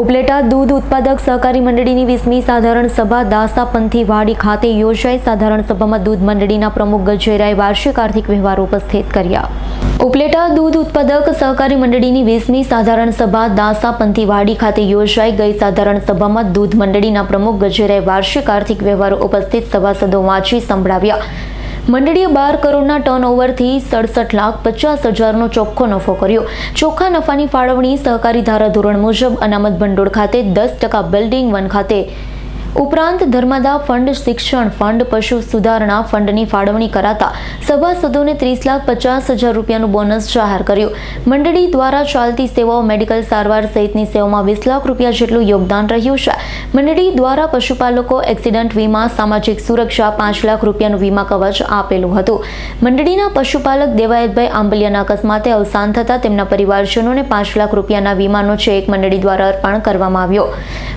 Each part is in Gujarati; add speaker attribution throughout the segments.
Speaker 1: ઉપલેટા દૂધ ઉત્પાદક સહકારી મંડળીની વીસમી સાધારણ સભા દાસાપંથી વાડી ખાતે યોજાઈ. સાધારણ સભામાં દૂધ મંડળીના પ્રમુખ ગજેરાએ વાર્ષિક આર્થિક વ્યવહારો ઉપસ્થિત કર્યા. ઉપલેટા દૂધ ઉત્પાદક સહકારી મંડળીની વીસમી સાધારણ સભા દાસાપંથી વાડી ખાતે યોજાઈ ગઈ. સાધારણ સભામાં દૂધ મંડળીના પ્રમુખ ગજેરાએ વાર્ષિક આર્થિક વ્યવહારો ઉપસ્થિત સભાસદો વાંચી સંભળાવ્યા. મંડળીએ બાર કરોડના ટર્નઓવરથી સડસઠ લાખ પચાસ હજારનો ચોખ્ખો નફો કર્યો. ચોખ્ખા નફાની ફાળવણી સહકારી ધારાધોરણ મુજબ અનામત ભંડોળ ખાતે દસ ટકા બિલ્ડિંગ વન ખાતે ઉપરાંત ધર્મદા ફંડ, શિક્ષણ ફંડ, પશુ સુધારણા ફંડની ફાળવણી કરાતા સભાસદોને ત્રીસ લાખ પચાસ હજાર રૂપિયાનું બોનસ જાહેર કર્યું. મંડળી દ્વારા ચાલતી સેવાઓ મેડિકલ સારવાર સહિતની સેવાઓમાં વીસ લાખ રૂપિયા જેટલું યોગદાન રહ્યું છે. મંડળી દ્વારા પશુપાલકો એક્સિડન્ટ વીમા, સામાજિક સુરક્ષા પાંચ લાખ રૂપિયાનું વીમા કવચ આપેલું હતું. મંડળીના પશુપાલક દેવાયતભાઈ આંબલિયાના અકસ્માતે અવસાન થતાં તેમના પરિવારજનોને પાંચ લાખ રૂપિયાના વીમાનો ચેક મંડળી દ્વારા અર્પણ કરવામાં આવ્યો.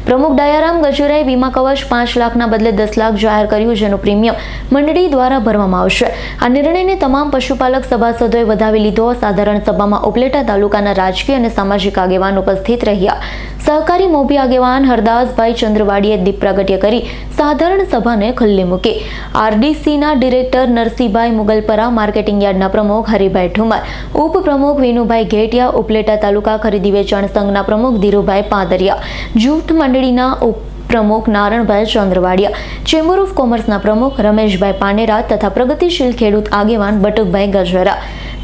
Speaker 1: પ્રમુખ દયારામ ગજુરાએ વીમા કવચ પાંચ લાખના બદલે દસ લાખ જાહેર કર્યું, જેનું પ્રીમિયમ મંડળી દ્વારા ભરવામાં આવશે. આ નિર્ણયને તમામ પશુપાલક સભાસદોએ વધાવી લીધો. સાધારણ સભામાં ઉપલેટા તાલુકાના રાજકીય અને સામાજિક આગેવાન ઉપસ્થિત રહ્યા. સહકારી મોભી આગેવાન હરદાસભાઈ ચંદ્રવાડીએ દીપ પ્રાગટ્ય કરી સાધારણ સભાને ખુલ્લી મૂકી. આરડીસીના ડિરેક્ટર નરસિંહભાઈ મુગલપરા, માર્કેટિંગ યાર્ડના પ્રમુખ હરિભાઈ ઠુમર, ઉપપ્રમુખ વિનુભાઈ ઘેટિયા, ઉપલેટા તાલુકા ખરીદી વેચાણ સંઘના પ્રમુખ ધીરુભાઈ પાદરિયા, જૂથ મંડળીના પ્રમુખ નારણભાઈ ચંદ્રવાડિયા ચેમ્બર ઓફ કોમર્સના પ્રમુખ રમેશભાઈ પાનેરા તથા પ્રગતિશીલ ખેડૂત આગેવાન બટુકભાઈ ગજરા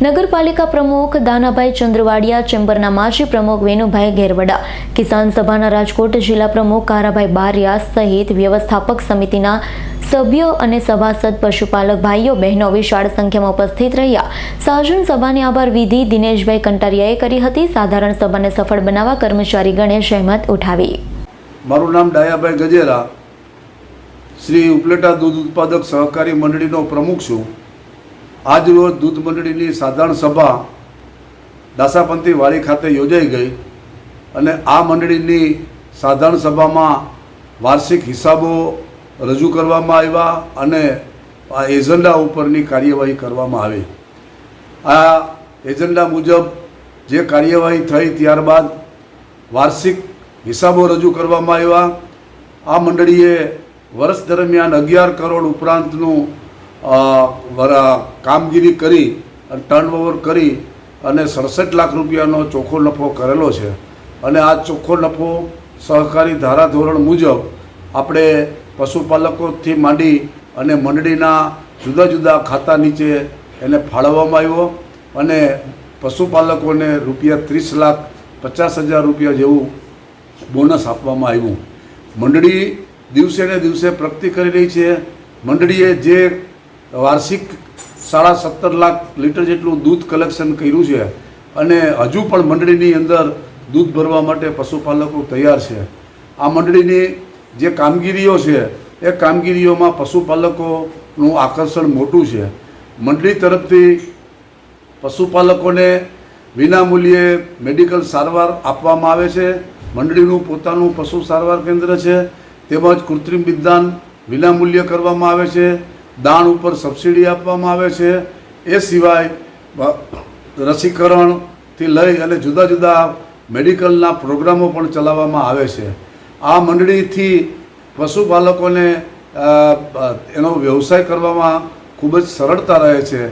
Speaker 1: નગરપાલિકા પ્રમુખ દાનાભાઈ ચંદ્રવાડિયા ચેમ્બરના માજી પ્રમુખ વેનુભાઈ ગેરવડા કિસાન સભાના રાજકોટ જિલ્લા પ્રમુખ કારાભાઈ બારિયા સહિત વ્યવસ્થાપક સમિતિના સભ્યો અને સભાસદ પશુપાલક ભાઈઓ બહેનો વિશાળ સંખ્યામાં ઉપસ્થિત રહ્યા. સાજન સભાની આભાર વિધિ દિનેશભાઈ કંટારિયાએ કરી હતી. સાધારણ સભાને સફળ બનાવવા કર્મચારી સહેમત ઉઠાવી.
Speaker 2: મારું નામ ડાયાભાઈ ગજેરા. શ્રી ઉપલેટા દૂધ ઉત્પાદક સહકારી મંડળીનો પ્રમુખ છું. આજ રોજ દૂધ મંડળીની સાધારણ સભા દાસાપંથી વાડી ખાતે યોજાઈ ગઈ અને આ મંડળીની સાધારણ સભામાં વાર્ષિક હિસાબો રજૂ કરવામાં આવ્યા અને આ એજન્ડા ઉપરની કાર્યવાહી કરવામાં આવી. આ એજન્ડા મુજબ જે કાર્યવાહી થઈ ત્યારબાદ વાર્ષિક હિસાબો રજૂ કરવામાં આવ્યા. આ મંડળીએ વર્ષ દરમિયાન અગિયાર કરોડ ઉપરાંતનું કામગીરી કરી અને ટર્નઓવર કરી અને સડસઠ લાખ રૂપિયાનો ચોખ્ખો નફો કરેલો છે. અને આ ચોખ્ખો નફો સહકારી ધારાધોરણ મુજબ આપણે પશુપાલકોથી માંડી અને મંડળીના જુદા જુદા ખાતા નીચે એને ફાળવવામાં આવ્યો અને પશુપાલકોને રૂપિયા ત્રીસ લાખ પચાસ હજાર રૂપિયા જેવું બોનસ આપવામાં આવ્યું. મંડળી દિવસે ને દિવસે પ્રગતિ કરી રહી છે. મંડળીએ જે વાર્ષિક સાડા સત્તર લાખ લીટર જેટલું દૂધ કલેક્શન કર્યું છે અને હજુ પણ મંડળીની અંદર દૂધ ભરવા માટે પશુપાલકો તૈયાર છે. આ મંડળીની જે કામગીરીઓ છે, એ કામગીરીઓમાં પશુપાલકોનું આકર્ષણ મોટું છે. મંડળી તરફથી પશુપાલકોને વિનામૂલ્યે મેડિકલ સારવાર આપવામાં આવે છે. મંડળીનું પોતાનું પશુ સારવાર કેન્દ્ર છે. તેમજ કૃત્રિમ વિદ્યાન વિનામૂલ્ય કરવામાં આવે છે. દાણ ઉપર સબસિડી આપવામાં આવે છે. એ સિવાય રસીકરણથી લઈ અને જુદા જુદા મેડિકલના પ્રોગ્રામો પણ ચલાવવામાં આવે છે. આ મંડળીથી પશુપાલકોને એનો વ્યવસાય કરવામાં ખૂબ જ સરળતા રહે છે.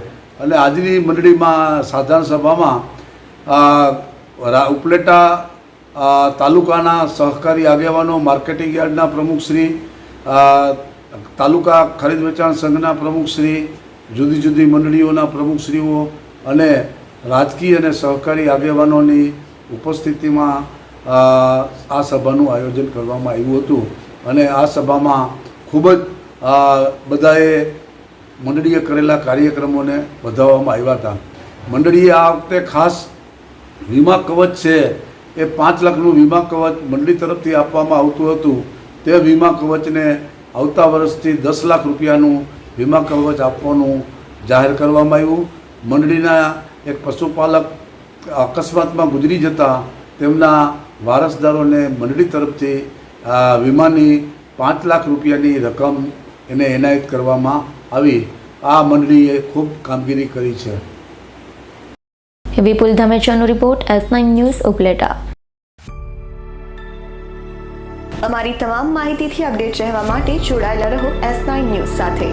Speaker 2: અને આજની મંડળીમાં સાધારણ સભામાં ઉપલેટા તાલુકાના સહકારી આગેવાનો, માર્કેટિંગ યાર્ડના પ્રમુખશ્રી તાલુકા ખરીદ વેચાણ સંઘના પ્રમુખશ્રી જુદી જુદી મંડળીઓના પ્રમુખશ્રીઓ અને રાજકીય અને સહકારી આગેવાનોની ઉપસ્થિતિમાં આ સભાનું આયોજન કરવામાં આવ્યું હતું. અને આ સભામાં ખૂબ જ બધાએ મંડળીએ કરેલા કાર્યક્રમોને વધાવવામાં આવ્યા હતા. મંડળીએ આ વખતે ખાસ વીમા કવચ છે એ પાંચ લાખનું વીમા કવચ મંડળી તરફથી આપવામાં આવતું હતું. તે વીમા કવચને આવતા વર્ષથી દસ લાખ રૂપિયાનું વીમા કવચ આપવાનું જાહેર કરવામાં આવ્યું. મંડળીના એક પશુપાલક અકસ્માતમાં ગુજરી જતા તેમના વારસદારોને મંડળી તરફથી વીમાની પાંચ લાખ રૂપિયાની રકમ એને એનાયત કરવામાં આવી. આ મંડળીએ ખૂબ કામગીરી કરી છે.
Speaker 1: Vipul ધમેચાનો report S nine news Upleta.
Speaker 3: અમારી તમામ માહિતીથી અપડેટ રહેવા માટે જોડાયેલા રહો એસ નાઇન ન્યૂઝ સાથે.